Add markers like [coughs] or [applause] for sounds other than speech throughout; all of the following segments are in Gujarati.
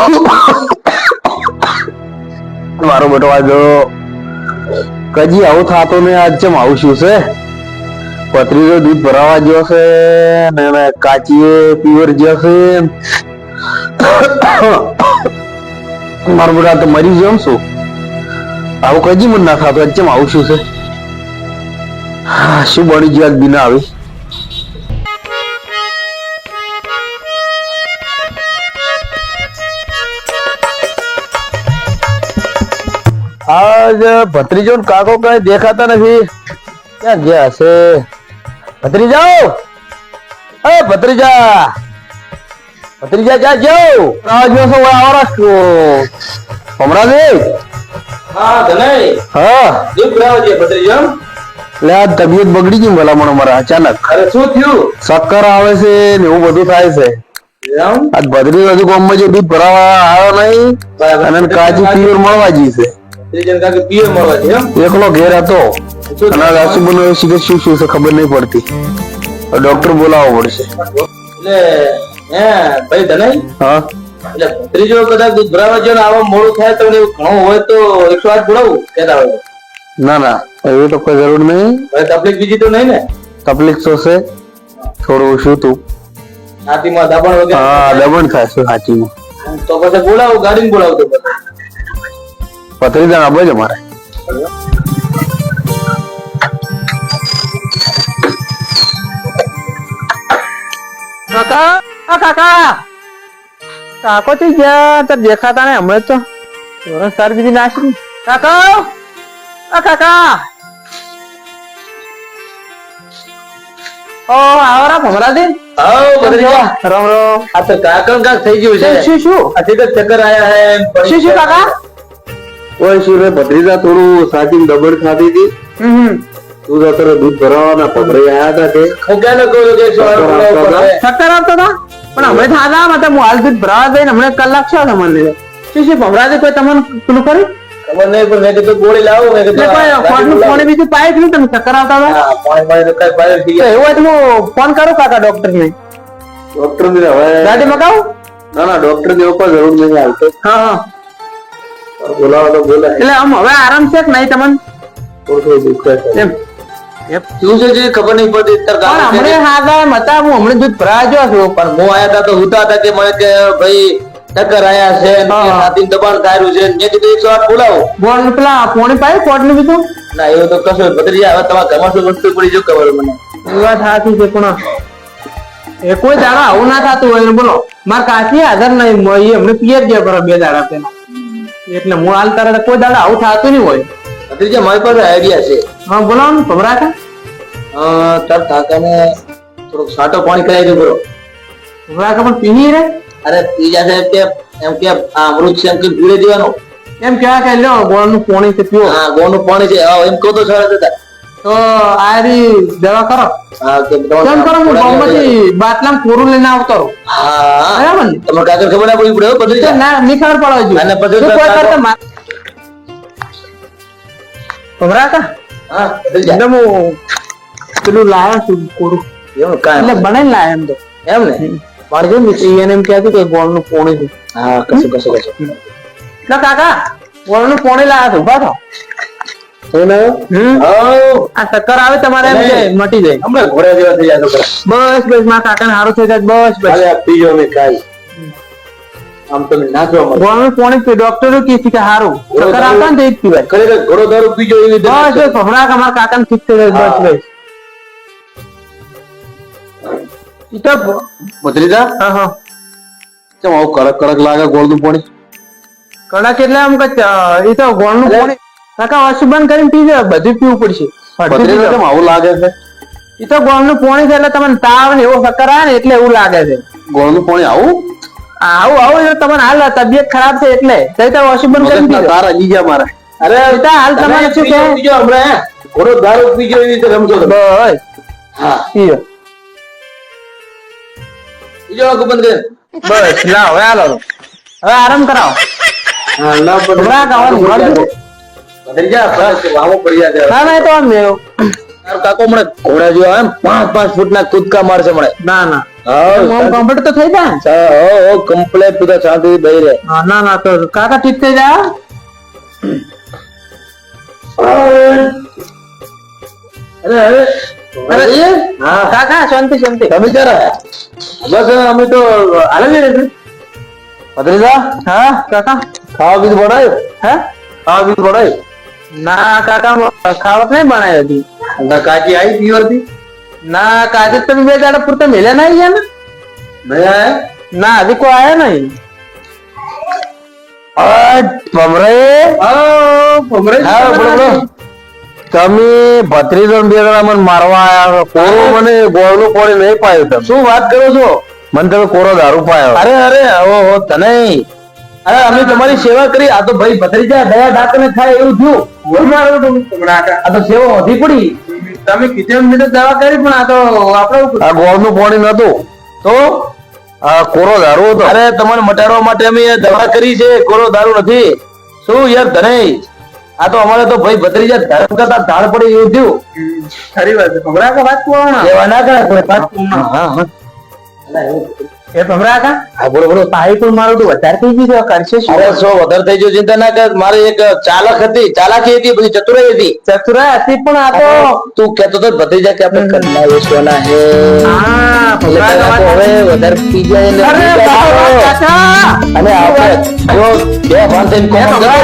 [laughs] મારો બેટો આજો કજી આવું થતું ને આજ ચમ આવું શું છે. પતરીનો દૂધ ભરાવા ગયો છે ને કાચીએ પીવર ગયો છે. [coughs] મારો બેટા તો મરી ગયો શું? આવું કજી મને ના થતું, આજ ચમ આવું શું છે. [sighs] શું બની ગયું આજ બીના આવી? આજ ભત્રીજો ને કાકો કઈ દેખાતા નથી. ક્યાં ગયા છે? ભત્રીજાઓ? એ ભત્રીજા! ભત્રીજા ક્યાં જાઓ આજ જો છો આવરા હમણાં હા ધનય. હા. દૂધ ભરાવા છે ભત્રીજો લે આ તબિયત બગડી ગઈ ભલામણ અમારા અચાનક. અરે શું થયું? ચક્કર આવે છે ને એવું બધું થાય છે. આજ ભત્રીજો હજુ ગામમાં જે દૂધ ભરાવા આવ્યો નહીં. અને કાજુ પીવર મળવા જી છે. એકલો ઘેર હતો. અને શું શું છે ખબર નહીં પડતી. ડોક્ટર બોલાવવો પડશે. એટલે ભાઈ ધનાઈ હા? એટલે ભત્રીજો કદાચ ભરાવા જો આવા મોડું થાય તો ઘણું હોય તો એકસો આઠ બોલાવું કેતા હોય ના ના એવી તો કોઈ જરૂર નહીં. તકલીફ બીજી તો નહીં ને? તકલીફ તો છે. થોડું શું તું? છાતીમાં દાબણ હા દબણ થાય છે સાચીમાં તો પછી બોલાવો ગાડીને બોલાવું તો પછી. પથરી દાણ આપે છે મારે. કાકા આ કાકા. કાકો થી ગયા. તાર દેખાતા ને હમણાં તો. ધોરણ સાર બીજી નાસી કાકો આ કાકા. ઓ આવરા ભમરાજી. આવો રામ રામ. આ તો કાકણ કાક થઈ ગયું છે. શું શું આ ચક્કર આયા હે. શું શું કાકા? ઓય શું રે ભત્રીજા થોડું સાચી દબડ ખાધી હતી. તું તો તારે દૂધ ભરાવાના પકડી આયા હતા ન કહું કે ચક્કર આવતો હતા? પણ હમણાં થાતા મતે હું હાલ દૂધ ભરાવા જઈને હમણાં કલાક છે તમને લીધે શું શું ભમરાજી કોઈ તમને પેલું કર્યું? ખબર નહીં પણ મેં કીધું ગોળી લાવો મેં કીધું ફોન ફોન બીજું પાય જ નહીં તમે ચક્કર આવતા હતા? હા, પાણી પાણી તો કાંઈ ગયા. એવું હોય તો હું ફોન કરું કાકા ડોક્ટર ને ડોક્ટર ને હવે ગાડી મગાવું? ના ના ડોક્ટરની કોઈ જરૂર નહીં હા હા. બોલાવો તો બોલાય. એટલે આમ હવે આરામ છે કે નહીં તમને? થોડું થોડું દુખે એમ. શું છે જે ખબર નહીં પડતી પણ હમણે હાથા મતા હું હમણે દૂધ ભરાવા જો છું. પણ હું આયા તા તો હુતા હતા કે મને કે ભાઈ ટક્કર આયા છે ને દબાણ થાયરું છે મેં કીધું એકસો આઠ બોલાવો. બોલ પેલા પોણી પાય કોટનું બીજું ના એવું તો કશું ભત્રીજી હવે તમારા ઘરમાં શું વસ્તુ પડી જો ખબર મને? એ વાત સાચી છે પણ એ કોઈ દાડા આવું ના થતું હોય બોલો. માર કાકી હાજર નહીં એમને પિયર ગયા કરો બે દાડા પેલા એટલે હું હાલ તારે કોઈ દાડા આવું થતું નહીં હોય. ભત્રીજી મારી પાસે આઈડિયા છે. હા બોલો ને ભમરા કા અ, તાર કાકાને થોડોક સાટો પાણી કરાવી દો બરો ભમરા કા પણ પીની રે? અરે ત્રીજા સાહેબ કે એમ કે આ અમૃત છે એમ કે પીડે દેવાનું. એમ કેવા કે લ્યો ગોળનું પાણી છે પીઓ. હા ગોળનું પાણી છે એમ કહો તો સારા હતા. તો આ દવા કરો. કેમ કરો? હું ગામમાંથી બાટલામાં કોરું લઈને આવતો હા બરાબર ને? તમારે કાગળ ખબર ના પડી પડ્યો હો, ના નહીં ખબર પડે અને હજુ કોઈ કરતા ભમરા કા? હા હું પેલું લાયા છું કોરું. એટલે બનાવીને લાયા એમ તો. એમ ને? મારે કેમ એને એમ કહેતું કે ગોળનું પોણી છે. હા કશું કશું કશું. ના કાકા ગોળનું પોણી લાયા છું ઊભા થો હમ હાઉ. આ ચક્કર આવે તમારે એમ કે મટી જાય. હમણાં ઘોડા જેવા થઈ જાય બસ બસ મારા કાકા ને થઈ જાય બસ બસ. પીજો ને આમ તમે મળો. પોણી ડોક્ટરો કે છે કે સારું ચક્કર આવતા ને તો પીવાય. ખરેખર ઘોડો દારૂ પીજો એવી બસ બસ હમણાં અમારા કાકા ઠીક થઈ જાય બસ બસ. ઈ તો ભત્રીજા? હા હા. ચમ આવું કડક કડક લાગે ગોળનું પાણી? કડક એટલે આમ કે એ તો પોણી કાકા વાસુ બંધ કરીને જાય બધું પીવું પડશે. આવું લાગે છે? એ તો ગોળનું પોણી છે એટલે તમને તાવ ને એવો ચક્કર આવે ને એટલે એવું લાગે છે. ગોળનું પાણી આવું? આવું આવું એટલે તમારે હાલ તબિયત ખરાબ છે એટલે. તો તો વાસુ બંધ કરીને પી તાર હજી ગયા મારે. અરે તો હાલ તમારે શું કે પીજો હમણાં ઘોડો દારૂ પીજો એવી રીતે રમજો. બસ. હા. પીજો પીજો કરીને. બસ ના હવે હાલો હવે આરામ કરાવો. હા ના પણ કાકો મને ઘોડા જેવા એમ પાંચ પાંચ ફૂટના કૂદકા મારશે મને. ના ના. હા કમ્પ્લીટ તો થઈ જાય ને? હો હો કમ્પ્લેટ તું તો શાંતિથી બેહી રહે. ના ના તો કાકા ઠીક થઈ જાય અરે અરે અરે હા. કાકા શાંતિ શાંતિ. તમે બસ અમે તો હાલે ભત્રીજા? હા કાકા. ખાવા બીજું બનાવ્યું હે? ખાવા બીજું બનાવ્યું ના કાકા ખાવત નહીં બનાવી હતી. ના આવી પીવરથી ના કાજે તમે બે દાડા પૂરતા મેલ્યા નહીં ગયા ને? નહીં આયા ના હજી કોઈ આયા નહીં. તમે ભત્રીજો બે મને મારવા આવ્યા. કોરો મને ગોળનું પાણી નહીં પાયો તમે. શું વાત કરો છો? મને તમે કોરો દારૂ પાયો. અરે અરે હો તને અરે અમે તમારી સેવા કરી. આ તો ભાઈ ભત્રીજા દયા ડાકને થાય એવું થયું. બોલ તો આ તો સેવા વધી પડી. તમે કીધું મેં દવા કરી પણ આ તો આપણે આ ગોળનું પાણી નતું તો? આ કોરો દારૂ હતો. અરે તમને મટાડવા માટે અમે દવા કરી છે. કોરો દારૂ નથી. શું યાર તને આ તો અમારે તો ભાઈ ભત્રીજા ધર્મ કરતા ધાર પડી એવું થયું. ખરી વાત છે. ભમરા કા વાત કોણ એવા ના કરે કોઈ પાછ હા હા. એ ભમરા હતા હા બોલો બોલો. તારી પણ મારું તો વધારે થઈ ગયું કરશે શું? અરે સો વધારે થઈ ગયો ચિંતા ના કર. મારે એક ચાલક હતી. ચાલાકી હતી બધી ચતુરાઈ હતી. ચતુરાઈ હતી પણ આ તો તું કેતો તો ભત્રીજા કે આપણે કન્યા વેચવાના હે. હા ભમરા હવે વધારે પી જાય અને આપણે જો બે ભાન થઈને કોમન કરે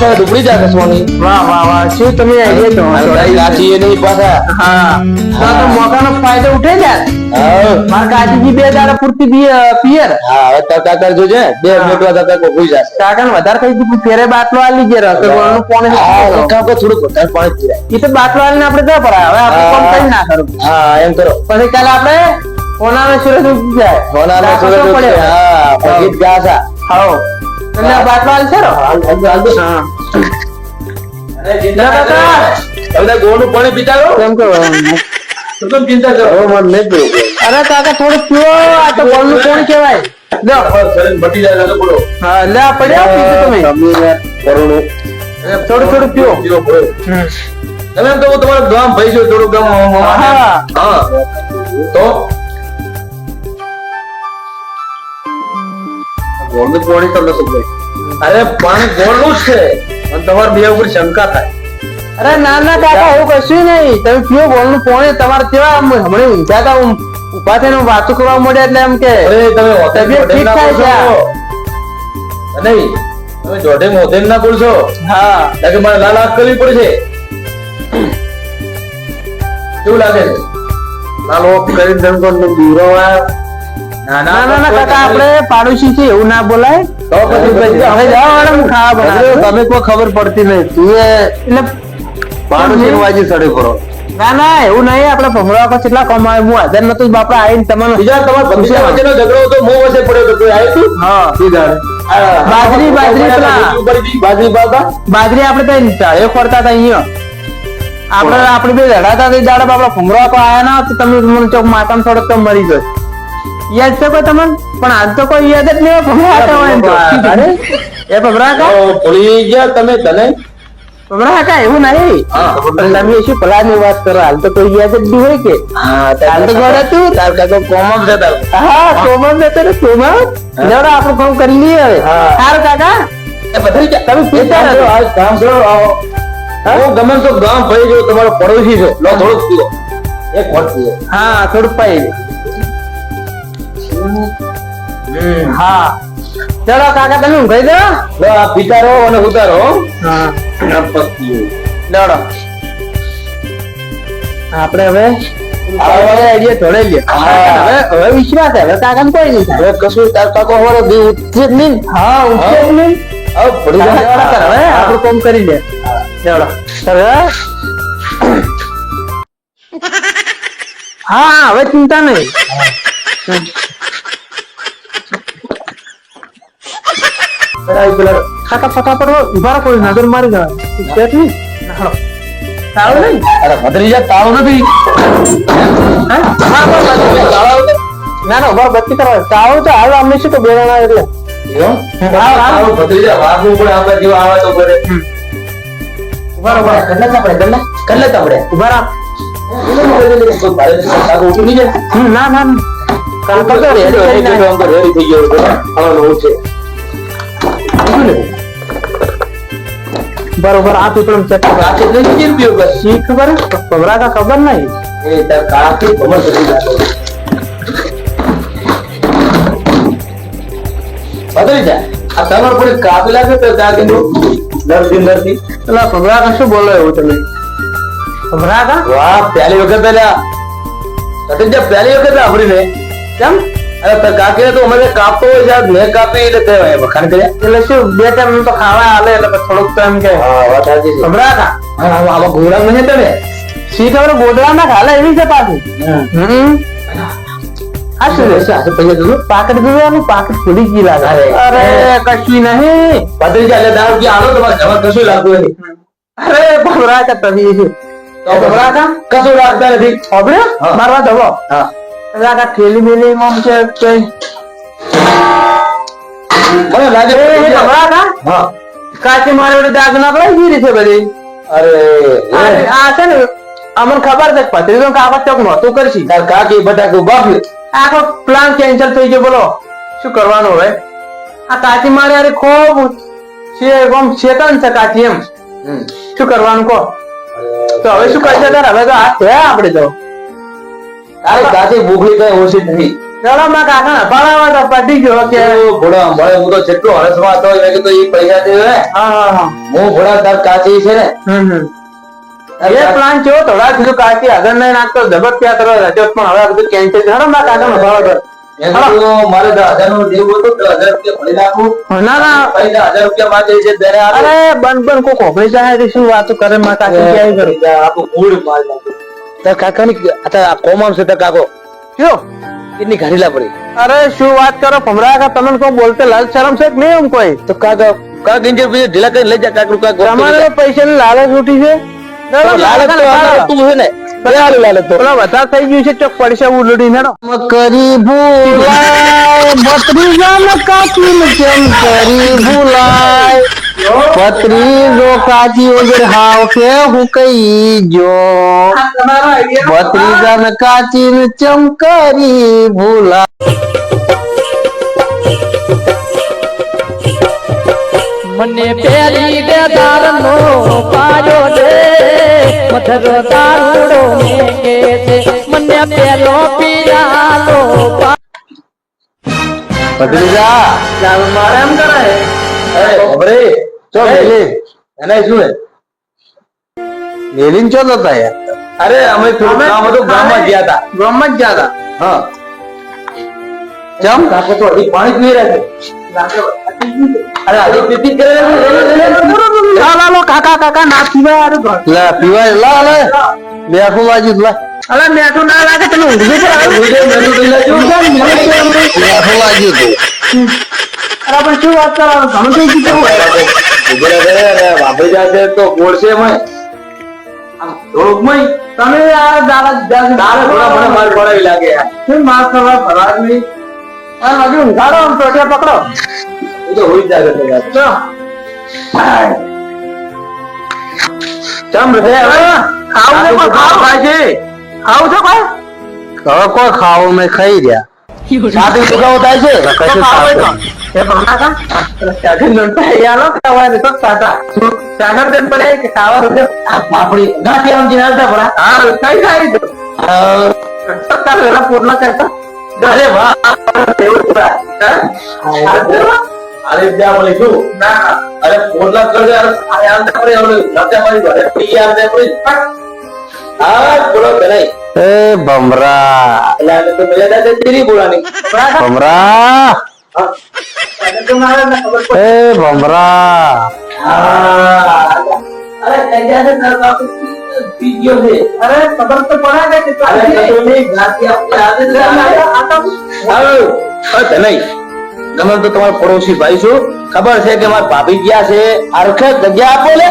તો ડુબળી જાય કસવાની વાહ વાહ વાહ. શું તમે આઈડિયા તો કાચી એ નહીં પાછા. હા. તો તો મોકાનો ફાયદો ઉઠે જાય હા. મારા કાજીજી બે દાડા પૂરતી બી- પિયર. હા હવે તાર કાકા જોજે. બે મિનિટ બાદ તાર ભૂઈ જશે. કાકા વધારે ફેરે બાટલો આલી ગોળનું પાણી હા પીતો. થોડુંક વધારે પાણી પીરાય તો બાટલો આલીને આપણે આપડે ભરાય. હવે આપણે કોમ કઈ ના કરું હા એમ કરો. પછી કાલે આપણે ઓનાનો સુરજ ઉગી જાય. હોનાનો સૂરજ. પડે? હા ગાશા. એટલે બાટલો હાલ, અરે કાકા. થોડું પીવો આ તો ગોળનું કોણ કહેવાય. લો બસ, શરીર મટી જાય એટલે બોલો. હા લે આ પડ્યા પીધું તમે. તમે યાર કરુણું. થોડું થોડું પીવો. તમે તો તમારો ગામ ભાઈ છો થોડું ગામ હા. હા. તો? ગોળનું પાણી તમને શું કહે? અરે પાણી ગોળનું જ છે. અને તમારે બે ઉપર શંકા થાય. અરે ના ના કાકા એવું કશું નહીં. તમે પીઓ ગોળનું પાણી તમારે કેવા હમણાં ઊંઘ્યા હતા ઊભા થઈને વાતો કરવા મળ્યા એટલે એમ કે તમે તબિયત ઠીક થાય છે. નહીં. તમે જોડે હોટેલ ના બોલશો? હા. કે મારે લાલ આંખ કરવી પડશે. કેવું લાગે છે? લાલ ઓફ કરીને તમે કોણ બીરો ના ના ના ના કાકા આપણે પાડોશી છે એવું ના બોલાય. તો પછી હવે જાઓ મેડમ ખાવા બનાવું. તમે કોઈ ખબર પડતી નહીં. તું એટલે પાડોશી વાજી સડે પડો ના ના એવું નહીં. આપણે ભમરા વખત કેટલા કમાય હું હાજર નતો બાપા આવીને તમને બીજા તમારા ભત્રીજા વચ્ચેનો ઝઘડો હતો મો વચ્ચે પડ્યો હતો કોઈ આવ્યું હતું હા. સીધા બાજરી, બાજરી બાજરી બાબા બાજરી આપણે તો ચાળે ફરતા હતા અહીંયા. આપણે આપણે બે લડાતા હતા દાડા બાપડા ભમરા કોઈ આયા ના તો તમે મને ચોક માતામાં થોડોક તો મરી ગયો યાદ છે કોઈ તમને? પણ આજ તો કોઈ યાદ જ નહીં ભમરા હતા એમ તો. અરે. એ ભમરા કા ભૂલી ગયા તમે તને? ભમરા કા એવું નહીં. તમે શું ભલાની વાત કરો? હાલ તો કોઈ યાદ જ નહીં હોય કે. હાલ તો ઘરે હતું. તાર કાકો કોમમ છે તાર. હા કોમમ જતો ને કોમમ લેવડો આપણું કામ કરી લઈએ હવે. સારું કાકા. એ ભત્રીજા તમે પીતા એક કામ નથી. કરો, આ કામ કરો હું? ગમે તો ગામ ભાઈ જો તમારો પડોશી છે. લો થોડુંક પીવો. એક વોટ પીવો. હા થોડુંક પાઈ હા. ચલો કાકા તમે ઊંઘાઈ દો. લો આ પીતા અને ઉતારો હો. પીવો. આપણે હવે આઈડિયા થોડે લે હા. હવે હવે વિશ્વાસ હવે કાકા કોઈ નહીં હવે કશું તાર કાકો અમારો બી ઉઠશે જ નહીં. હા ઉઠશે જ નહીં. હવે પડી જાય. હવે આપણું કામ કરી લે. લેવડો કર [laughs] હા હવે ચિંતા નહીં. [laughs] પેલા કાકા ફટાફટ ઊભા કોઈ નજર મારી જવા શેઠ નહીં હાલો. તાળું નહીં અરે ભત્રીજા તાળું નથી. ના ના ઊભા બત્તી કરવા તાળું તો હાલ અમે શું તો બે જણા એટલે હા. વાગવું પડે આપણા જેવા આવે તો પડે ઊભા રહો, ઊભા કલ્લા ચાપડે કલ્લા કલ્લા ચાપડે ઊભા રહો. કાકો ઉઠી નહીં જાય ના ના ના. કાકા તો રેડી થઈ ગયો, નવું છે બરોબર આ પીપળમ ચેક કરો આ કેટલી કેમ પીયો બસ શી ખબર? કા ખબર નહીં એ તાર કાકી ભમર કરી નાખો. બદલી જા. આ તમાર થોડી કાપી લાગે તો કાકીનું નરથી નરથી. પેલા ખબરા કા શું બોલો એવું તમે ખબરા કા વાહ, પહેલી વખત પેલા પધરી જા, પહેલી વખત સાંભળીને. કેમ અરે કાકીને તો અમે કાપતો હોય છે, મેં કાપી એટલે તે વખાણ કર્યા. એટલે શું બે ટાઈમ તો ખાવા આલે એટલે થોડુંક તો એમ કે. હા, વાત સાચી છે. ખબરા હા, આમાં- આમાં ઘોડા તમે શી ખબર ગોદડા ના ખાલે એવી છે પાછી હમ. આ શું છે? પૈસા પૈસા દીધું? પાકીટ દીધું પાકીટ ખુલી ગઈ લાગે. અરે. કશી નહીં. પધરી જા, એટલે દારૂ આલો તમારે જવા કશું લાગતું નહીં અરે કા તમે. તો કશું લાગતા નથી. હા. મારવા જવો. હા. પેલા ખેલી બેલી માં છે કઈ મને લાગે એ એ ખબરા કા હા. કાચી મારે ઓલી દાગ નાખલાઈ ગઈ રીતે બધી. અરે આ એ, છે ને અમને ખબર છે પતરી તો કાકા ચોક નહોતું કરશી. તાર કાકી બટાકું બાફી આખો પ્લાન કેન્સલ થઈ ગયો બોલો. શું કરવાનું હવે? આ કાચી મારે અરે ખૂબ છે આમ શેતાન છે કાચી એમ. શું કરવાનું કહો? તો હવે શું કરશે તાર? હવે તો હાથ છે આપણે તો. તારી કાકી ભૂખડી કઈ ઓછી નહીં ચલો માં કાકા ને તો પડી ગયો કે. ભોળા મળે હું તો જેટલો હરસમાં હતો મેં કીધું ઈ પૈસા દે હે હા હા. હા ભોળા તાર કાચી છે ને. હમ એ પ્લાન છે થોડા કીધું કાચી આગળ નહીં નાખતો જબર ત્યાં કરો રજો પણ હવે બધું કેન્સલ છે. માં કાકા નો ભાવ મારે દસ હજારનું દેવું હતું હજાર રૂપિયા ભરી નાખું. ના ના. પૈસા હજાર રૂપિયા માંગે છે ત્યારે અરે બન બન કોઈ કોકરી જાય શું વાતો કરે માં કાકી ક્યાંય કરે? આપણું મૂળ માલ નાખ્યું. તાર કાકાની આ કોમ છે તાર કાકો. કયો કેટલી ઘારીલા પડી. અરે શું વાત કરો? ભમરા કા તમને કોઈ બોલતે લાલ શરમ છે કે નહીં એમ કોઈ? તો કાકા કાક ઇન્જર પછી ઢીલા કરી લઈ જા કાકનું કાક. તમારે પૈસા ની લાલચ ઉઠી છે. લાલચ તો તું છે ને ક્યારે લાલચ તો. પેલા વધારે થઈ ગયું છે ચોક પડશે ઉલડી ભૂલાય ભત્રીજા કાચી કેમ કરી ભૂલાય? ભત્રીજો કાચી વગર હાવ કે હું કઈ જો ભત્રીજા કાચી ચમ ચમકારી ભૂલા. મને પેલી બે દારનો પાડો દે. મધર દારૂડો મેકે છે. મને પેલો પીરાનો પા ભત્રીજા મારે એમ કરે અરે ખબરે ચો મેલી એના શું હે મેલીન ચો હતા યાર અરે અમે થોડું કામ હતું ગામમાં ગયા હતા ગામમાં જ ગયા હા ચમ કાકો તો હજી પાણી પી રહ્યા છે અરે હજી પીતી કરે લા લા લો કાકા કાકા ના અરે ઘર લે પીવાય લા લે બેઠું વાજી લા અરે મેઠું ના લાગે તમે ઊંઘી અરે પણ શું વાત કરો ઘણું વાપરી તો ગોળશે આમ થોડુંક મય તમે આ થોડા મને માર પડાવી લાગે શું માર કરવા ફરાર નહીં? આ બાજુ ઊંઘાડો આમ ટોટિયા પકડો. એ તો હોઈ જાગે છે યાર. ચો. ચમ રે ખાવું છે કોઈ? ખાવું? છે? ખાવું છે કોઈ? હવે કોઈ ખાવું મેં ખાઈ રહ્યા. સાથી દુખાવો થાય છે? કશું પડે અરે ત્યાં બોલે શું ના અરે પોટલા કરજે અરે આપણે ઓલું ઘરે પી આમ તે હા બોલો નહીં એ ભમરા એટલે આને તો મજા થાય તેરી બોલાની. ભમરા એ ભમરા અરે કઈ છે તાર બાપુ ગયો છે. અરે ખબર તો પડે કે અરે કશું નહીં ગાંઠી આપણે આજે જ લાગે. હાલો અરે નહીં. તમે તો તમારા પડોશી ભાઈ છું. ખબર છે કે મારા ભાભી ગયા છે. અરખે જગ્યા આપો લે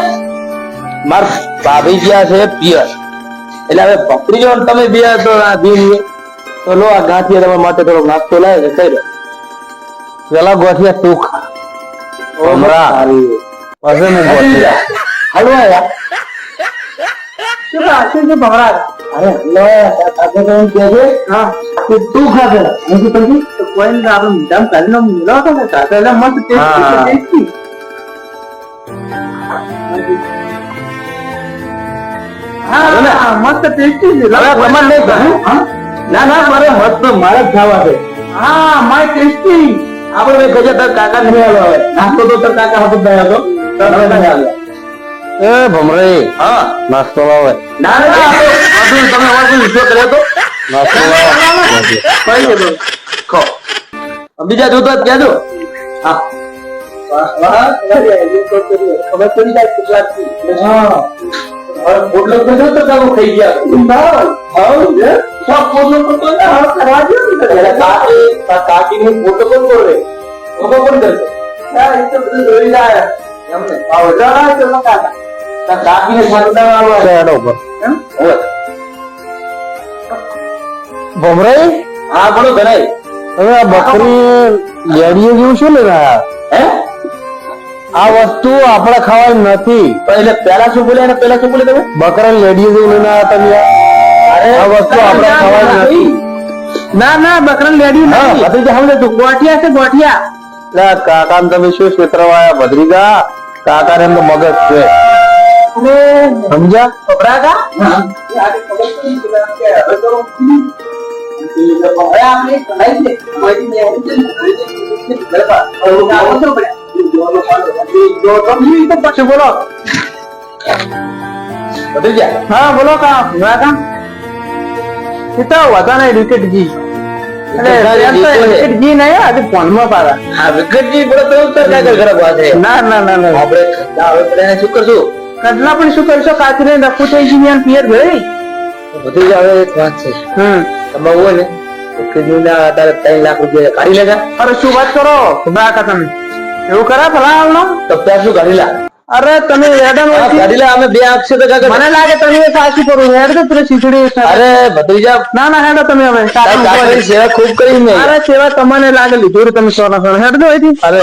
મારા ભાભી ગયા છે પિયર. એટલે હવે પકડી જાઓ તમે બે તો આ દિન તો લો આ ગાંઠિયા તમારા માટે થોડો નાસ્તો લાવે છે કઈ પેલા ગોઠિયા તું ખા. ભમરા પાસે હું ગોઠિયા. હાલો શું ભમરા? અરે લો તો એમ હા. કે તું હું શું કહું કોઈ ને આપણે મીઠામ કરીને મિલો હતો ને સાથે એટલે મસ્ત ટેસ્ટ ટેસ્ટી. મસ્ત ટેસ્ટી છે તમારે નહીં ખાવું? ના ના મારે મસ્ત મારે જ ખાવા છે હા માય ટેસ્ટી આપણે મેં કહેજે તાર કાકા નહીં આવ્યો હવે નાસ્તો તો તાર કાકા હાથું જ નહીં તાર નહીં આવ્યો એ ભમરી હા નાસ્તો લાવે ના ના તમે વધુ વિશ્વ કર્યો તો નાસ્તો લાવે કઈ દો ખો બીજા જોતો જ કહેજો હા વાહ, વાહ, ખબર પડી જાય હા પોટલો તો જો તો તમે ખાઈ ગયા. ના હાઉ જે સબ પોટલો તો તો ના કરવા દો એટલે કાકી કાકી નું ફોટો કોણ બોલે ફોટો કોણ કરશે ના એ તો બધું જોઈ જાય એમને આવો જરા તો કાકા તા કાકી ને સાંતા આવો હેડો ઉપર. એમ હવે. ભમરાઈ? હા બોલો ધનાઈ હવે આ બકરી લેડીએ જેવું શું લેવા? હે? આ વસ્તુ આપણે ખાવાની નથી. એટલે પેલા શું બોલ્યા પેલા શું બોલ્યા તમે? બકરા લેડીઝ આવ્યા તમે. આ વસ્તુ આપણે ખાવાની નથી. ના ના બકરા લેડી હા, નહીં. ભત્રીજા સમજે તું. ગોઠિયા છે ગોઠિયા. ના કાકા તમે શું ક્ષેત્રવાયા ભદ્રિકા કાકા ને એમનો મગજ છે. સમજ્યા? ખબરા કા પછી જી વિકટજી ના ના ના ના ના પણ શું કરશો કાચરે થઈ ગઈ યાર પિયર ભાઈ ભત્રીજા હવે એક વાત હમ તમે હોય ને આધારે ત્રણ લાખ રૂપિયા કાઢી લેજા અરે શું વાત કરો કા? તમે એવું કરા ભલા હાલનો તો શું કાઢી લા અરે તમે એડમ હા, કાઢી લા અમે બે આપશે તો કાકા મને લાગે તમે સાચી કરું. હેડ તો તરે સીધડી અરે ભત્રીજા ના ના હેડો તમે હવે. તારા કાકાની સેવા ખૂબ કરી મે. અરે સેવા તમને લાગે. લીધું તમે સોના સોના. હેડ દો અહીંથી. અરે